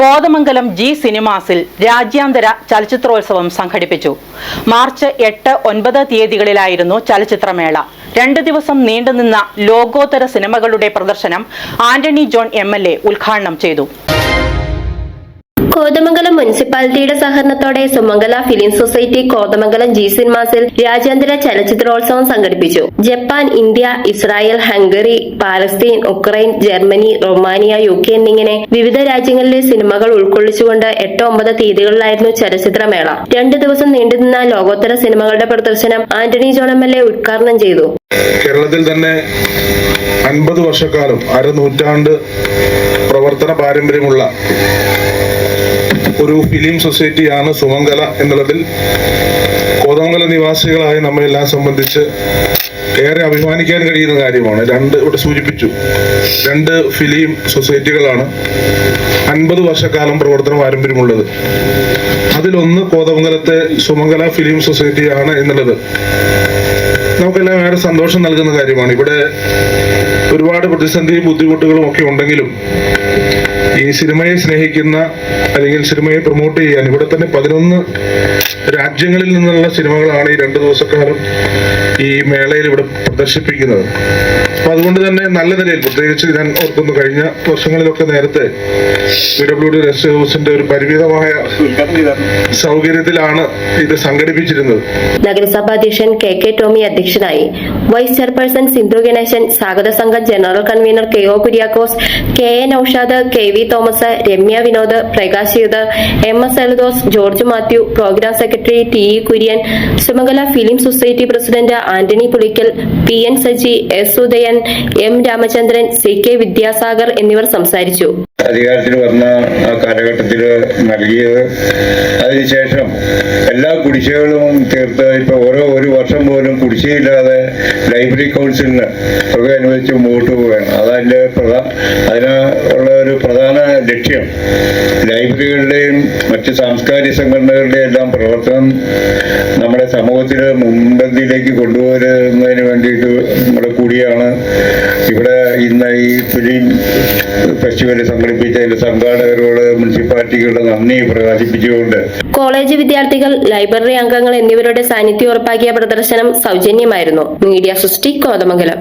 Kothamangalam G സിനിമാസിൽ രാജ്യാന്തര ചലച്ചിത്രോത്സവം സംഘടിപ്പിച്ചു. മാർച്ച് എട്ട് ഒൻപത് തീയതികളിലായിരുന്നു ചലച്ചിത്രമേള. രണ്ട് ദിവസം നീണ്ടുനിന്ന ലോകോത്തര സിനിമകളുടെ പ്രദർശനം ആന്റണി ജോൺ എം ഉദ്ഘാടനം ചെയ്തു. കോതമംഗലം മുനിസിപ്പാലിറ്റിയുടെ സഹകരണത്തോടെ Sumangala film society Kothamangalam G സിനിമാസിൽ രാജ്യാന്തര ചലച്ചിത്രോത്സവം സംഘടിപ്പിച്ചു. Japan India Israel Hungary Palestine Ukraine Germany Romania U K എന്നിങ്ങനെ വിവിധ രാജ്യങ്ങളിലെ സിനിമകൾ ഉൾക്കൊള്ളിച്ചുകൊണ്ട് എട്ട് ഒമ്പത് തീയതികളിലായിരുന്നു ചലച്ചിത്രമേള. രണ്ടു ദിവസം നീണ്ടുനിന്ന ലോകോത്തര സിനിമകളുടെ പ്രദർശനം ആന്റണി എ ഉദ്ഘാടനം ചെയ്തു. കേരളത്തിൽ തന്നെ അൻപത് വർഷക്കാലം അരനൂറ്റാണ്ട് പ്രവർത്തന പാരമ്പര്യമുള്ള ഒരു ഫിലിം സൊസൈറ്റിയാണ് സുമംഗല എന്നുള്ളതിൽ കോതമംഗല നിവാസികളായ നമ്മളെല്ലാം സംബന്ധിച്ച് ഏറെ അഭിമാനിക്കാൻ കഴിയുന്ന കാര്യമാണ്. രണ്ട് ഇവിടെ സൂചിപ്പിച്ചു. രണ്ട് ഫിലിം സൊസൈറ്റികളാണ് അൻപത് വർഷക്കാലം പ്രവർത്തന പാരമ്പര്യമുള്ളത് അതിലൊന്ന് കോതമംഗലത്തെ സുമംഗല ഫിലിം സൊസൈറ്റിയാണ് എന്നുള്ളത്. നമുക്കെല്ലാം ഏറെ സന്തോഷം നൽകുന്ന കാര്യമാണ്. ഇവിടെ ഒരുപാട് പ്രതിസന്ധിയും ബുദ്ധിമുട്ടുകളും ഒക്കെ ഉണ്ടെങ്കിലും ഈ സിനിമയെ സ്നേഹിക്കുന്ന അല്ലെങ്കിൽ സിനിമയെ പ്രൊമോട്ട് ചെയ്യാൻ ഇവിടെ തന്നെ പതിനൊന്ന് രാജ്യങ്ങളിൽ നിന്നുള്ള സിനിമകളാണ് ഈ രണ്ട് ദിവസക്കാലം ഈ മേളയിൽ ഇവിടെ പ്രദർശിപ്പിക്കുന്നത്. അപ്പൊ അതുകൊണ്ട് തന്നെ നല്ല നിലയിൽ പ്രത്യേകിച്ച് ഞാൻ ഓർക്കുന്നു കഴിഞ്ഞ വർഷങ്ങളിലൊക്കെ നേരത്തെ പി ഡബ്ല്യു ഡി റെസ്റ്റ് ഹൗസിന്റെ ഒരു പരിമിതമായ സൗകര്യത്തിലാണ് ഇത് സംഘടിപ്പിച്ചിരുന്നത്. നഗരസഭാ അധ്യക്ഷൻ കെ കെ ടോമി അധ്യക്ഷനായി. വൈസ് ചെയർപേഴ്സൺ സിന്ധു ഗണേശൻ സ്വാഗത സംഘം general convener K O Kuriakose K A Naushad K V Thomas Ramya Vinod Prakash youth M S Eldhose George Mathew programme secretary T E Kurian Sumangala film society president Antony Pulickal P N Saji S Udayan M Ramachandran C K Vidyasagar എന്നിവർ സംസാരിച്ചു. അധികാരത്തിൽ വന്ന കാലഘട്ടത്തിൽ നൽകിയത് അതിനുശേഷം എല്ലാ കുടിശ്ശികളും തീർത്ത് ഇപ്പൊ ഓരോ ഒരു വർഷം പോലും കുടിശ്ശിയില്ലാതെ ലൈബ്രറി കൗൺസിലിന് തുക അനുവദിച്ച് മുമ്പോട്ട് പോവുകയാണ്. അതതിന്റെ പ്രധാന അതിന് ഉള്ള ഒരു പ്രധാന ലക്ഷ്യം. ലൈബ്രറികളുടെയും മറ്റ് സാംസ്കാരിക സംഘടനകളുടെയും എല്ലാം പ്രവർത്തനം നമ്മുടെ സമൂഹത്തിൽ മുൻപന്തിയിലേക്ക് കൊണ്ടുവരുന്നതിന് വേണ്ടിയിട്ട് നമ്മുടെ കൂടിയാണ്. ഇവിടെ ഇന്ന് ഈ ഫിലിം ഫെസ്റ്റിവൽ സംഘടിപ്പിച്ച സംഘാടകരോട് മുനിസിപ്പാലിറ്റികളുടെ നന്ദി പ്രകാശിപ്പിച്ചുകൊണ്ട്. കോളേജ് വിദ്യാർത്ഥികൾ ലൈബ്രറി അംഗങ്ങൾ എന്നിവരുടെ സാന്നിധ്യം ഉറപ്പാക്കിയ പ്രദർശനം സൗജന്യമായിരുന്നു. മീഡിയ സൃഷ്ടി കോതമംഗലം.